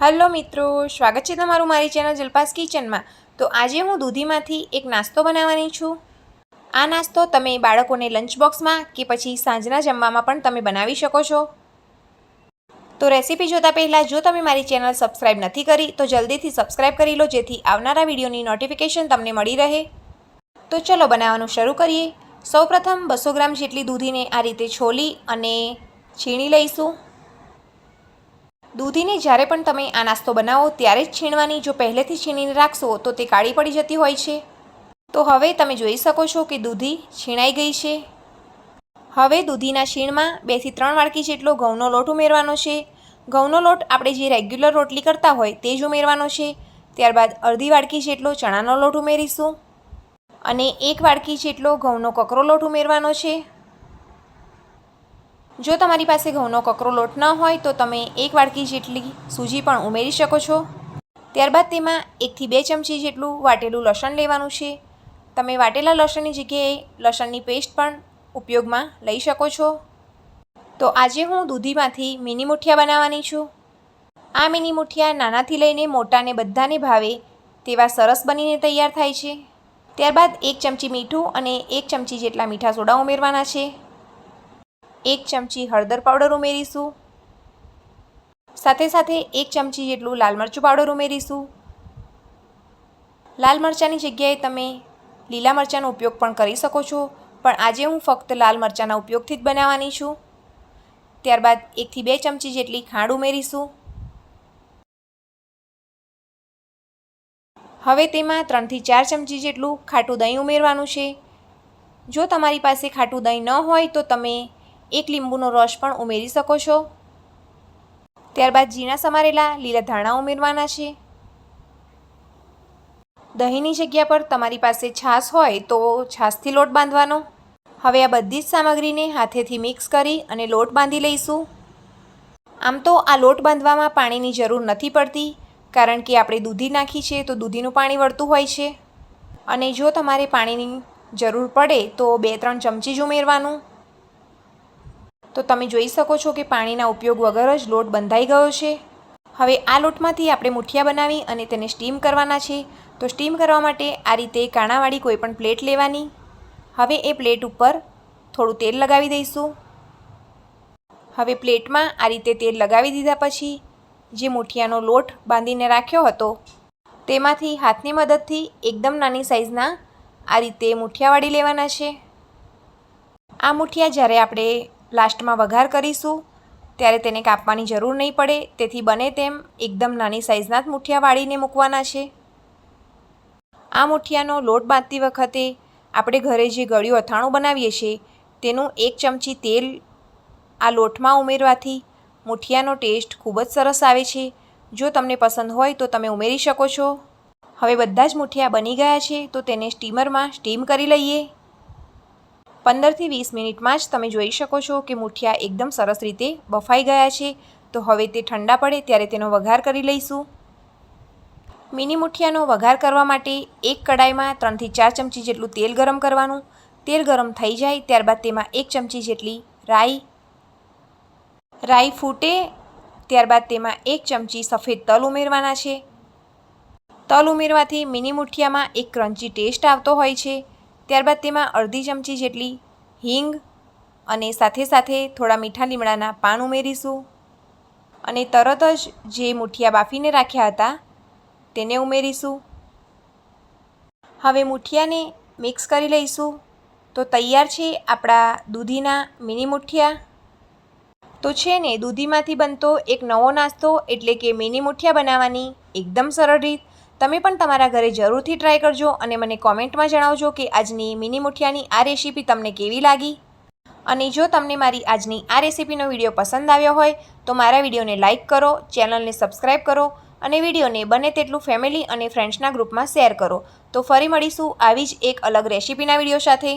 Hello મિત્રો, સ્વાગત છે તમારું મારી ચેનલ જલપાસ કિચનમાં. તો આજે હું દૂધીમાંથી એક નાસ્તો બનાવવાની છું. આ નાસ્તો તમે બાળકોને લંચ બોક્સમાં કે પછી સાંજના જમવામાં પણ તમે બનાવી શકો છો. તો રેસીપી જોતાં પહેલાં જો તમે મારી ચેનલ સબસ્ક્રાઈબ નથી કરી, તો જલ્દીથી સબસ્ક્રાઈબ કરી લો, જેથી આવનારા વિડીયોની નોટિફિકેશન તમને મળી રહે. તો ચલો બનાવવાનું શરૂ કરીએ. સૌપ્રથમ બસો ગ્રામ જેટલી દૂધીને આ રીતે છોલી અને છીણી લઈશું. દૂધીને જ્યારે પણ તમે આ નાસ્તો બનાવો, ત્યારે જ છીણવાની, જો પહેલેથી છીણીને રાખશો, તો તે કાળી પડી જતી હોય છે. તો હવે તમે જોઈ શકો છો કે દૂધી છીણાઈ ગઈ છે. હવે દૂધીના છીણમાં બેથી ત્રણ વાડકી જેટલો ઘઉંનો લોટ ઉમેરવાનો છે. ઘઉંનો લોટ આપણે જે રેગ્યુલર રોટલી કરતા હોય, તે જ ઉમેરવાનો છે. ત્યારબાદ અડધી વાડકી જેટલો ચણાનો લોટ ઉમેરીશું. અને એક વાડકી જેટલો ઘઉંનો કકરો લોટ ઉમેરવાનો છે. જો તમારી પાસે ઘઉંનો કકરો લોટ ન હોય તો તમે એક વાડકી જેટલી સૂજી પણ ઉમેરી શકો છો. ત્યારબાદ તેમાં એકથી બે ચમચી જેટલું વાટેલું લસણ લેવાનું છે. તમે વાટેલા લસણની જગ્યાએ લસણની પેસ્ટ પણ ઉપયોગમાં લઈ શકો છો. તો આજે હું દૂધીમાંથી મિની મુઠિયા બનાવવાની છું. આ મિની મુઠિયા નાનાથી લઈને મોટાને બધાને ભાવે તેવા સરસ બનીને તૈયાર થાય છે. ત્યારબાદ એક ચમચી મીઠું અને એક ચમચી જેટલા મીઠા સોડા ઉમેરવાના છે. એક ચમચી હળદર પાવડર ઉમેરીશું. સાથે સાથે એક ચમચી જેટલું લાલ મરચું પાવડર ઉમેરીશું. લાલ મરચાંની જગ્યાએ તમે લીલા મરચાંનો ઉપયોગ પણ કરી શકો છો, પણ આજે હું ફક્ત લાલ મરચાંના ઉપયોગથી જ બનાવવાની છું. ત્યારબાદ એકથી બે ચમચી જેટલી ખાંડ ઉમેરીશું. હવે તેમાં ત્રણથી ચાર ચમચી જેટલું ખાટું દહીં ઉમેરવાનું છે. જો તમારી પાસે ખાટું દહીં ન હોય તો તમે એક લીંબુનો રસ પણ ઉમેરી શકો છો. ત્યારબાદ ઝીણા સમારેલા લીલા ધાણા ઉમેરવાના છે. દહીંની જગ્યા પર તમારી પાસે છાશ હોય તો છાશથી લોટ બાંધવાનો. હવે આ બધી જ સામગ્રીને હાથેથી મિક્સ કરી અને લોટ બાંધી લઈશું. આમ તો આ લોટ બાંધવામાં પાણીની જરૂર નથી પડતી, કારણ કે આપણે દૂધી નાખી છે તો દૂધીનું પાણી વળતું હોય છે. અને જો તમારે પાણીની જરૂર પડે તો બે ત્રણ ચમચી જ ઉમેરવાનું. તો તમે જોઈ શકો છો કે પાણીના ઉપયોગ વગર જ લોટ બંધાઈ ગયો છે. હવે આ લોટમાંથી આપણે મુઠિયા બનાવી અને તેને સ્ટીમ કરવાના છે. તો સ્ટીમ કરવા માટે આ રીતે કાણાવાળી કોઈપણ પ્લેટ લેવાની. હવે એ પ્લેટ ઉપર થોડું તેલ લગાવી દઈશું. હવે પ્લેટમાં આ રીતે તેલ લગાવી દીધા પછી જે મુઠિયાનો લોટ બાંધીને રાખ્યો હતો, તેમાંથી હાથની મદદથી એકદમ નાની સાઇઝના આ રીતે મુઠિયા વાળી લેવાના છે. આ મુઠિયા જ્યારે આપણે લાસ્ટમાં વઘાર કરીશું. ત્યારે તેને કાપવાની જરૂર નહીં પડે. તેથી બને તેમ એકદમ નાની સાઇઝના જ મુઠિયા વાળીને મૂકવાના છે. આ મુઠિયાનો લોટ બાંધતી વખતે આપણે ઘરે જે ગળ્યું અથાણું બનાવીએ છીએ, તેનું એક ચમચી તેલ આ લોટમાં ઉમેરવાથી મુઠિયાનો ટેસ્ટ ખૂબ જ સરસ આવે છે. જો તમને પસંદ હોય તો તમે ઉમેરી શકો છો. હવે બધા જ મુઠિયા બની ગયા છે, તો તેને સ્ટીમરમાં સ્ટીમ કરી લઈએ. પંદરથી વીસ મિનિટમાં જ તમે જોઈ શકો છો કે મુઠિયા એકદમ સરસ રીતે બફાઈ ગયા છે. તો હવે તે ઠંડા પડે ત્યારે તેનો વઘાર કરી લઈશું. મિની મુઠિયાનો વઘાર કરવા માટે એક કડાઈમાં ત્રણથી ચાર ચમચી જેટલું તેલ ગરમ કરવાનું. તેલ ગરમ થઈ જાય ત્યારબાદ તેમાં એક ચમચી જેટલી રાઈ. રાઈ ફૂટે ત્યારબાદ તેમાં એક ચમચી સફેદ તલ ઉમેરવાના છે. તલ ઉમેરવાથી મિની મુઠિયામાં એક ક્રન્ચી ટેસ્ટ આવતો હોય છે. ત્યારબાદ તેમાં અડધી ચમચી જેટલી હિંગ અને સાથે સાથે થોડા મીઠા લીમડાના પાન ઉમેરીશું. અને તરત જ જે મુઠિયા બાફીને રાખ્યા હતા, તેને ઉમેરીશું. હવે મુઠિયાને મિક્સ કરી લઈશું. તો તૈયાર છે આપણા દૂધીના મિની મુઠિયા. તો છે ને, દૂધીમાંથી બનતો એક નવો નાસ્તો એટલે કે મિની મુઠિયા બનાવવાની એકદમ સરળ રીત. તમે પણ તમારા ઘરે જરૂરથી ટ્રાય કરજો અને મને કોમેન્ટમાં જણાવજો કે આજની મિની મુઠિયાની આ રેસીપી તમને કેવી લાગી? અને જો તમને મારી આજની આ રેસીપીનો વીડિયો પસંદ આવ્યો હોય, તો મારા વિડીયોને લાઇક કરો ચેનલને સબસ્ક્રાઈબ કરો અને વિડીયોને બને તેટલું ફેમિલી અને ફ્રેન્ડ્સના ગ્રુપમાં શેર કરો. તો ફરી મળીશું આવી જ એક અલગ રેસીપીના વીડિયો સાથે.